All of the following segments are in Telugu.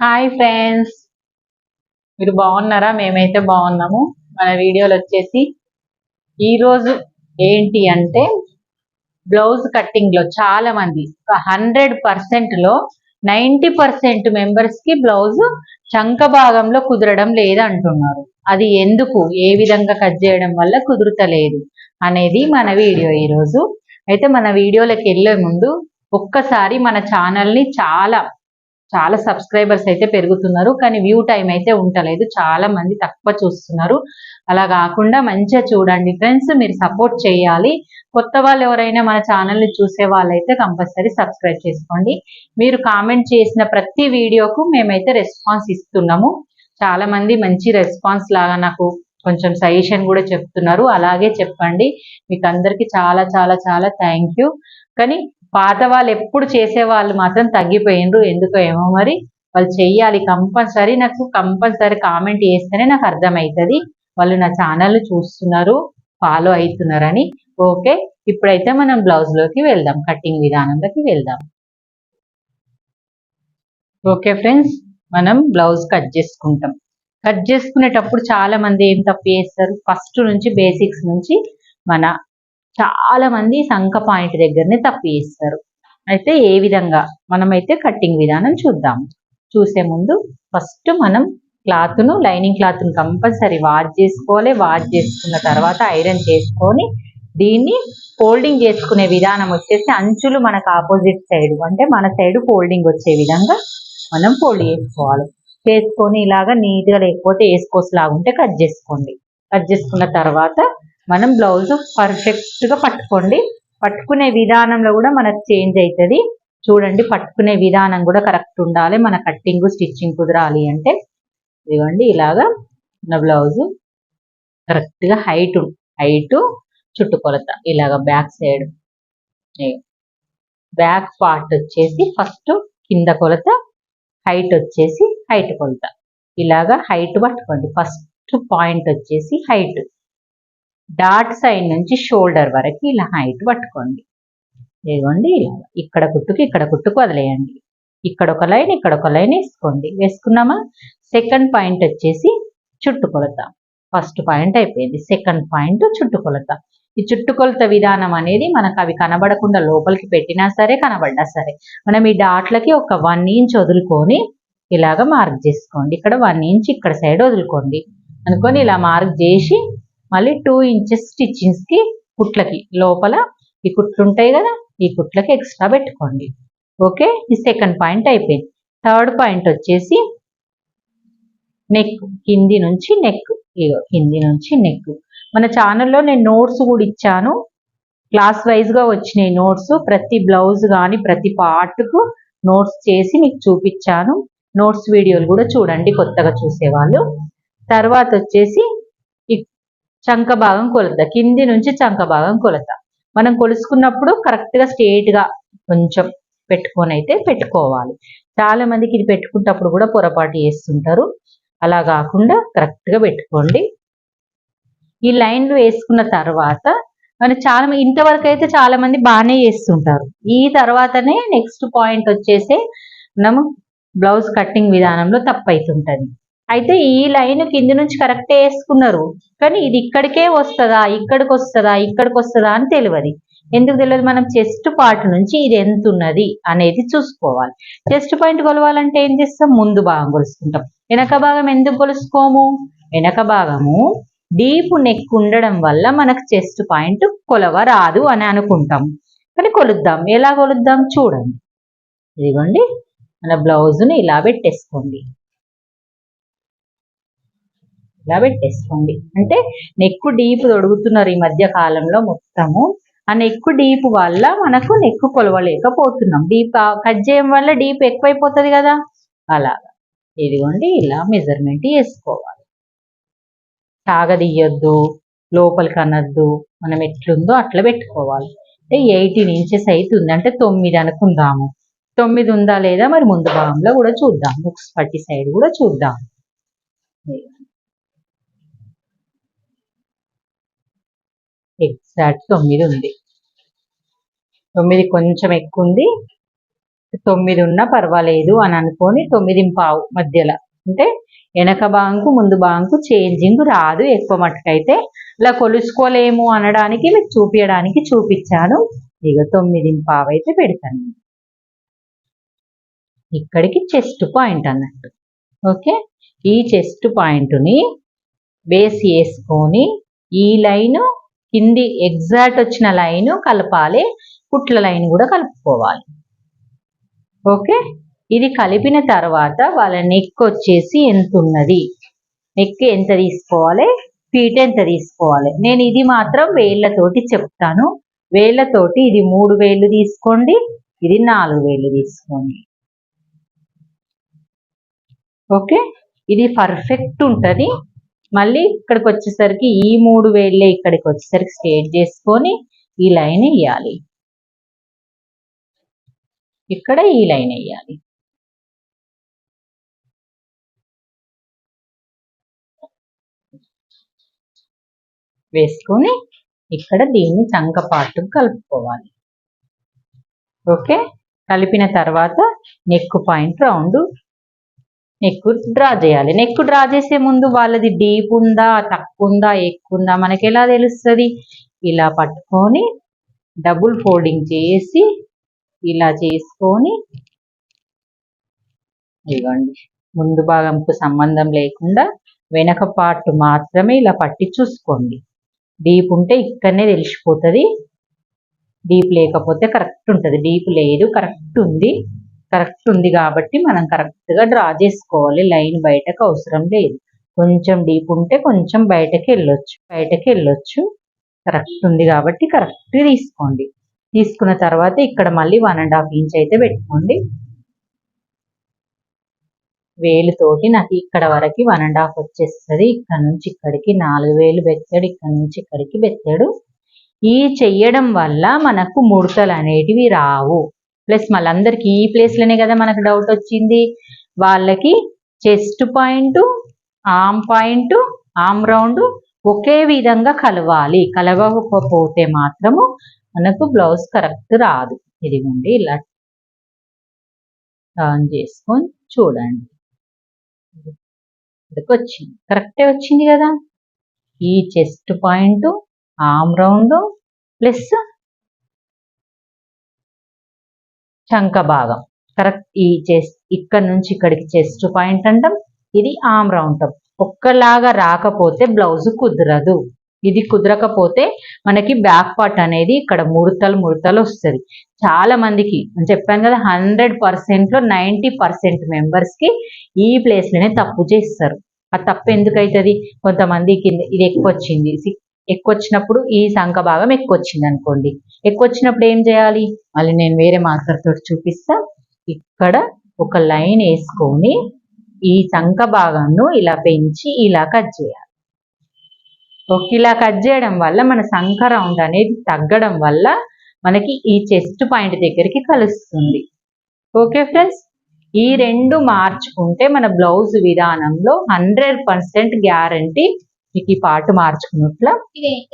హాయ్ ఫ్రెండ్స్ మీరు బాగున్నారా? మేమైతే బాగున్నాము. మన వీడియోలు వచ్చేసి ఈరోజు ఏంటి అంటే బ్లౌజ్ కట్టింగ్లో చాలా మంది ఒక హండ్రెడ్ పర్సెంట్లో నైంటీ పర్సెంట్ మెంబర్స్కి బ్లౌజ్ చంక భాగంలో కుదరడం లేదు అంటున్నారు అది ఎందుకు? ఏ విధంగా కట్ చేయడం వల్ల కుదురుతలేదు అనేది మన వీడియో ఈరోజు. అయితే మన వీడియోలోకి వెళ్ళే ముందు ఒక్కసారి మన ఛానల్ని చాలా చాలా సబ్స్క్రైబర్స్ అయితే పెరుగుతున్నారు కానీ వ్యూ టైం అయితే ఉండలేదు. చాలా మంది తక్కువ చూస్తున్నారు. అలా కాకుండా మంచిగా చూడండి ఫ్రెండ్స్ మీరు సపోర్ట్ చేయాలి. కొత్త వాళ్ళు ఎవరైనా మన ఛానల్ని చూసే వాళ్ళైతే కంపల్సరీ సబ్స్క్రైబ్ చేసుకోండి. మీరు కామెంట్ చేసిన ప్రతి వీడియోకు మేమైతే రెస్పాన్స్ ఇస్తున్నాము. చాలా మంది మంచి రెస్పాన్స్ లాగా నాకు కొంచెం సజెషన్ కూడా చెప్తున్నారు. అలాగే చెప్పండి. మీకు అందరికీ చాలా చాలా చాలా థ్యాంక్ యూ కానీ పాత వాళ్ళు ఎప్పుడు చేసే వాళ్ళు మాత్రం తగ్గిపోయిండ్రు. ఎందుకో ఏమో మరి వాళ్ళు చెయ్యాలి కంపల్సరీ. నాకు కంపల్సరీ కామెంట్ చేస్తేనే నాకు అర్థమవుతుంది వాళ్ళు నా ఛానల్ చూస్తున్నారు ఫాలో అవుతున్నారని ఓకే ఇప్పుడైతే మనం బ్లౌజ్లోకి వెళ్దాం కటింగ్ విధానంలోకి వెళ్దాం. ఓకే ఫ్రెండ్స్ మనం బ్లౌజ్ కట్ చేసుకుంటాం. కట్ చేసుకునేటప్పుడు చాలా మంది ఏం తప్పు చేస్తారు? ఫస్ట్ నుంచి బేసిక్స్ నుంచి మన చాలా మంది సంఖ పాయింట్ దగ్గరనే తప్పు చేస్తారు. అయితే ఏ విధంగా? మనమైతే కట్టింగ్ విధానం చూద్దాం. చూసే ముందు ఫస్ట్ మనం క్లాత్ను లైనింగ్ క్లాత్ను కంపల్సరీ వాష్ చేసుకోవాలి. వాష్ చేసుకున్న తర్వాత ఐరన్ చేసుకొని దీన్ని ఫోల్డింగ్ చేసుకునే విధానం వచ్చేసి అంచులు మనకు ఆపోజిట్ సైడ్ అంటే మన సైడ్ ఫోల్డింగ్ వచ్చే విధంగా మనం ఫోల్డ్ చేసుకోవాలి. చేసుకొని ఇలాగా నీట్గా లేకపోతే వేసుకోవచ్చు లాగా ఉంటే కట్ చేసుకోండి. కట్ చేసుకున్న తర్వాత మనం బ్లౌజ్ పర్ఫెక్ట్గా పట్టుకోండి. పట్టుకునే విధానంలో కూడా మనకు చేంజ్ అవుతుంది. చూడండి పట్టుకునే విధానం కూడా కరెక్ట్ ఉండాలి. మన కట్టింగ్ స్టిచ్చింగ్ కుదరాలి అంటే. ఇదిగోండి ఇలాగా మన బ్లౌజ్ కరెక్ట్గా హైట్ హైట్ చుట్టుకొలత. ఇలాగ బ్యాక్ సైడ్ బ్యాక్ పార్ట్ వచ్చేసి ఫస్ట్ కింద కొలత హైట్ వచ్చేసి హైట్ కొలత. ఇలాగా హైట్ పట్టుకోండి. ఫస్ట్ పాయింట్ వచ్చేసి హైట్ డాట్ సైడ్ నుంచి షోల్డర్ వరకు ఇలా హైట్ పట్టుకోండి. ఇదిగోండి ఇలా. ఇక్కడ కుట్టుకు ఇక్కడ కుట్టుకు వదిలేయండి. ఇక్కడ ఒక లైన్ ఇక్కడ ఒక లైన్ వేసుకోండి. వేసుకున్నామా? సెకండ్ పాయింట్ వచ్చేసి చుట్టుకొలత ఫస్ట్ పాయింట్ అయిపోయింది. సెకండ్ పాయింట్ చుట్టుకొలత ఈ చుట్టుకొలత విధానం అనేది మనకు అవి కనబడకుండా లోపలికి పెట్టినా సరే కనబడ్డా సరే. మనం ఈ డాట్లకి ఒక వన్ ఇంచ్ వదులుకొని ఇలాగ మార్క్ చేసుకోండి. ఇక్కడ వన్ ఇంచ్ ఇక్కడ సైడ్ వదులుకోండి. అనుకొని ఇలా మార్క్ చేసి మళ్ళీ టూ ఇంచెస్ స్టిచ్చింగ్స్కి కుట్లకి లోపల ఈ కుట్లు ఉంటాయి కదా ఈ కుట్లకి ఎక్స్ట్రా పెట్టుకోండి. ఓకే? ఈ సెకండ్ పాయింట్ అయిపోయింది. థర్డ్ పాయింట్ వచ్చేసి నెక్ కింది నుంచి నెక్ ఇగో కింది నుంచి నెక్ మన ఛానల్లో నేను నోట్స్ కూడా ఇచ్చాను. క్లాస్ వైజ్గా వచ్చినాయి నోట్స్ ప్రతి బ్లౌజ్ కానీ ప్రతి పార్ట్కు నోట్స్ చేసి మీకు చూపించాను నోట్స్ వీడియోలు కూడా చూడండి కొత్తగా చూసేవాళ్ళు. తర్వాత వచ్చేసి చంక భాగం కొలత కింది నుంచి చంక భాగం కొలత. మనం కొలుసుకున్నప్పుడు కరెక్ట్గా స్ట్రేట్గా కొంచెం పెట్టుకొని అయితే పెట్టుకోవాలి. చాలా మందికి ఇది పెట్టుకున్నప్పుడు కూడా పొరపాటు చేస్తుంటారు. అలా కాకుండా కరెక్ట్గా పెట్టుకోండి. ఈ లైన్లు వేసుకున్న తర్వాత మనం చాలా ఇంతవరకు అయితే చాలా మంది బాగానే చేస్తుంటారు. ఈ తర్వాతనే నెక్స్ట్ పాయింట్ వచ్చేసి మనము బ్లౌజ్ కట్టింగ్ విధానంలో తప్పు అవుతుంటుంది అయితే ఈ లైన్ కింది నుంచి కరెక్టే వేసుకున్నారు. కానీ ఇది ఇక్కడికే వస్తుందా ఇక్కడికి వస్తుందా ఇక్కడికి వస్తుందా అని తెలియదు. ఎందుకు తెలియదు? మనం చెస్ట్ పార్ట్ నుంచి ఇది ఎంత ఉన్నది అనేది చూసుకోవాలి. చెస్ట్ పాయింట్ కొలవాలంటే ఏం చేస్తాం? ముందు భాగం కొలుసుకుంటాం. వెనక భాగం ఎందుకు కొలుసుకోము? వెనక భాగము డీప్ నెక్ ఉండడం వల్ల మనకు చెస్ట్ పాయింట్ కొలవ రాదు అని అనుకుంటాం. కానీ కొలుద్దాం. ఎలా కొలుద్దాం? చూడండి. ఇదిగోండి. మన బ్లౌజ్ను ఇలా పెట్టేసుకోండి. ఇలా పెట్టేసుకోండి అంటే నెక్కు డీప్ తొడుగుతున్నారు ఈ మధ్య కాలంలో మొత్తము. ఆ నెక్కు డీప్ వల్ల మనకు నెక్కు కొలవలేకపోతున్నాం. డీప్ కట్ చేయడం వల్ల డీప్ ఎక్కువైపోతుంది కదా? అలాగా. ఇదిగోండి ఇలా మెజర్మెంట్ వేసుకోవాలి. సాగదీయొద్దు లోపలికి అనద్దు మనం ఎట్లుందో అట్లా పెట్టుకోవాలి. అంటే ఎయిటీన్ ఇంచెస్ అవుతుంది అంటే తొమ్మిది అనుకుందాము. తొమ్మిది ఉందా లేదా? మరి ముందు భాగంలో కూడా చూద్దాం. బుక్స్ పట్టి సైడ్ కూడా చూద్దాం. ఎగ్జాక్ట్ తొమ్మిది ఉంది. తొమ్మిది కొంచెం ఎక్కువ ఉంది తొమ్మిది ఉన్నా పర్వాలేదు అని అనుకొని తొమ్మిది పావు మధ్యలో. అంటే వెనక బాంకు ముందు బాంకు చేంజింగ్ రాదు ఎక్కువ మటుకైతే. ఇలా కొలుసుకోలేము అనడానికి మీకు చూపించడానికి చూపించాను. ఇక తొమ్మిది పావు అయితే పెడతాను. ఇక్కడికి చెస్ట్ పాయింట్ అన్నట్టు. ఓకే? ఈ చెస్ట్ పాయింట్ని బేస్ వేసుకొని ఈ లైన్ కింది ఎగ్జాక్ట్ వచ్చిన లైన్ కలపాలి కుట్ల లైన్ కూడా కలుపుకోవాలి. ఓకే ఇది కలిపిన తర్వాత వాళ్ళ నెక్ వచ్చేసి ఎంత ఉన్నది నెక్ ఎంత తీసుకోవాలి? ఫీట్ ఎంత తీసుకోవాలి? నేను ఇది మాత్రం వేళ్ళతోటి చెప్తాను. వేళ్ళతోటి ఇది మూడు వేళ్ళు తీసుకోండి ఇది నాలుగు వేళ్ళు తీసుకోండి. ఓకే ఇది పర్ఫెక్ట్ ఉంటుంది. మళ్ళీ ఇక్కడికి వచ్చేసరికి ఈ మూడు వేళ్ళే ఇక్కడికి వచ్చేసరికి స్ట్రేట్ చేసుకొని ఈ లైన్ వేయాలి ఇక్కడ ఈ లైన్ వేయాలి వేసుకొని ఇక్కడ దీన్ని చంక పాటు కలుపుకోవాలి. ఓకే? కలిపిన తర్వాత neck point round neck draw చేయాలి. నెక్ డ్రా చేసే ముందు వాళ్ళది డీప్ ఉందా తక్కువ ఉందా ఎక్కువ ఉందా మనకి ఎలా తెలుస్తుంది? ఇలా పట్టుకొని డబుల్ ఫోల్డింగ్ చేసి ఇలా చేసుకొని ఇవ్వండి ముందు భాగంకు సంబంధం లేకుండా వెనక పార్ట్ మాత్రమే ఇలా పట్టి చూసుకోండి. డీప్ ఉంటే ఇక్కడనే తెలిసిపోతుంది. డీప్ లేకపోతే కరెక్ట్ ఉంటుంది. డీప్ లేదు కరెక్ట్ ఉంది. కరెక్ట్ ఉంది కాబట్టి మనం కరెక్ట్గా డ్రా చేసుకోవాలి. లైన్ బయటకు అవసరం లేదు. కొంచెం డీప్ ఉంటే కొంచెం బయటకి వెళ్ళొచ్చు. బయటకి వెళ్ళొచ్చు. కరెక్ట్ ఉంది కాబట్టి కరెక్ట్ తీసుకోండి. తీసుకున్న తర్వాత ఇక్కడ మళ్ళీ వన్ అండ్ హాఫ్ ఇంచ్ అయితే పెట్టుకోండి. వేలుతోటి నాకు ఇక్కడ వరకు వన్ అండ్ హాఫ్ వచ్చేస్తుంది. ఇక్కడ నుంచి ఇక్కడికి నాలుగు వేలు బెత్తాడు ఇక్కడ నుంచి ఇక్కడికి బెత్తాడు ఈ చెయ్యడం వల్ల మనకు ముడతలు అనేటివి రావు. ప్లస్ మళ్ళందరికీ ఈ ప్లేస్లోనే కదా మనకు డౌట్ వచ్చింది. వాళ్ళకి chest point arm point arm round ఒకే విధంగా కలవాలి. కలవకపోతే మాత్రము మనకు బ్లౌజ్ కరెక్ట్ రాదు. ఇదిగోండి ఇలా టర్న్ చేసుకొని చూడండి. ఇక్కడికి వచ్చింది కరెక్టే వచ్చింది కదా? ఈ chest point arm round plus చంక భాగం. కరెక్ట్ ఈ చెస్ట్ ఇక్కడ నుంచి ఇక్కడికి చెస్ట్ పాయింట్ అంటాం. ఇది ఆమ్ రౌండ్ ఒక్కలాగా రాకపోతే బ్లౌజ్ కుదరదు. ఇది కుదరకపోతే మనకి బ్యాక్ పార్ట్ అనేది ఇక్కడ ముడతలు ముడతలు వస్తుంది. చాలా మందికి చెప్పాను కదా హండ్రెడ్ పర్సెంట్లో నైంటీ పర్సెంట్ మెంబర్స్కి ఈ ప్లేస్లోనే తప్పు చేస్తారు. ఆ తప్పు ఎందుకు అవుతుంది? కొంతమంది కింద ఇది ఎక్కువ వచ్చింది. ఎక్కువ వచ్చినప్పుడు ఈ సంఖ భాగం ఎక్కువ వచ్చింది అనుకోండి ఎక్కువ వచ్చినప్పుడు ఏం చేయాలి? మళ్ళీ నేను వేరే మార్కర్ తోటి చూపిస్తా. ఇక్కడ ఒక లైన్ వేసుకొని ఈ సంఖ భాగంను ఇలా పెంచి ఇలా కట్ చేయాలి. ఒక ఇలా కట్ చేయడం వల్ల మన సంఖ రౌండ్ అనేది తగ్గడం వల్ల మనకి ఈ చెస్ట్ పాయింట్ దగ్గరికి కలుస్తుంది. Okay friends? ఈ రెండు మార్చుకుంటే మన బ్లౌజ్ విధానంలో హండ్రెడ్ పర్సెంట్ గ్యారంటీ మీకు ఈ పార్ట్ మార్చుకున్నట్ల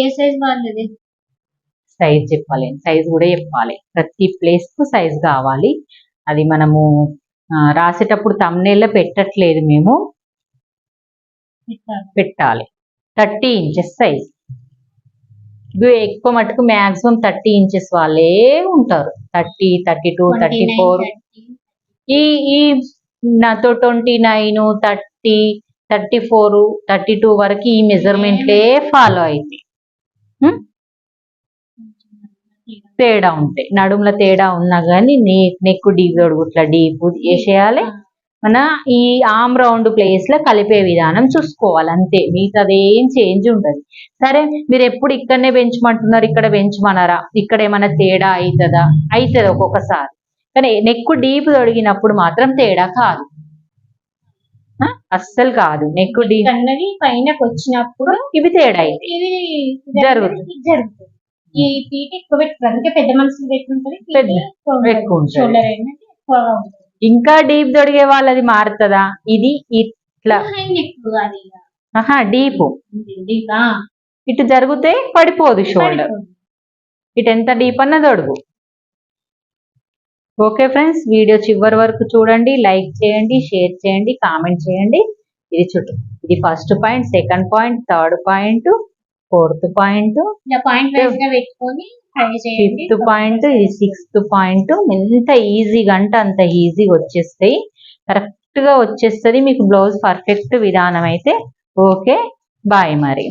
ఏ సైజ్ చెప్పాలి. సైజ్ కూడా చెప్పాలి. ప్రతి ప్లేస్కు సైజ్ కావాలి. అది మనము రాసేటప్పుడు తమ్నేల్లో పెట్టట్లేదు మేము. పెట్టాలి. థర్టీ ఇంచెస్ సైజ్ ఇవి ఎక్కువ మటుకు మాక్సిమం థర్టీ ఇంచెస్ వాళ్ళే ఉంటారు. Thirty thirty two thirty four ఈ ఈ నాతో twenty nine thirty thirty four thirty two వరకు ఈ మెజర్మెంట్లే ఫాలో అయితే తేడా ఉంటాయి నడుముల తేడా ఉన్నా కానీ నీ నెక్ డీప్ ఇట్లా డీప్ వేసేయాలి మన ఈ ఆమ్ రౌండ్ ప్లేస్లో కలిపే విధానం చూసుకోవాలి అంతే. మిగతాది అదేం చేంజ్ ఉండదు. సరే మీరు ఎప్పుడు ఇక్కడనే పెంచమంటున్నారు ఇక్కడ పెంచమన్నారా ఇక్కడ ఏమైనా తేడా అవుతుందా అవుతుంది ఒక్కొక్కసారి. కానీ నెక్కు డీప్ తొడిగినప్పుడు మాత్రం తేడా కాదు. అస్సలు కాదు. నెక్ డీప్ అన్నది పైనకి వచ్చినప్పుడు ఇవి తేడా ఇది. జరుగుతుంది. జరుగుతుంది. ఈ పీట ఎక్కువ పెట్టుకుంటారు పెద్ద మనుషులు పెట్టుకుంటారు. ఎక్కువ. షోల్డర్ ఇంకా డీప్ తొడిగే వాళ్ళది మారుతుందా? ఇది ఇట్లా. అది. ఆహా డీప్? ఇటు జరిగితే పడిపోదు షోల్డర్. ఇటు ఎంత డీప్ అన్నది అడుగు ఓకే ఫ్రెండ్స్ వీడియో చివరి వరకు చూడండి లైక్ చేయండి షేర్ చేయండి కామెంట్ చేయండి. ఇది చుట్టూ. ఇది first point second point third point fourth point fifth point ఇది సిక్స్త్ పాయింట్ ఎంత ఈజీగా అంటే అంత ఈజీగా వచ్చేస్తాయి. కరెక్ట్గా వచ్చేస్తుంది. మీకు బ్లౌజ్ పర్ఫెక్ట్ విధానం అయితే. ఓకే బాయ్ మరి.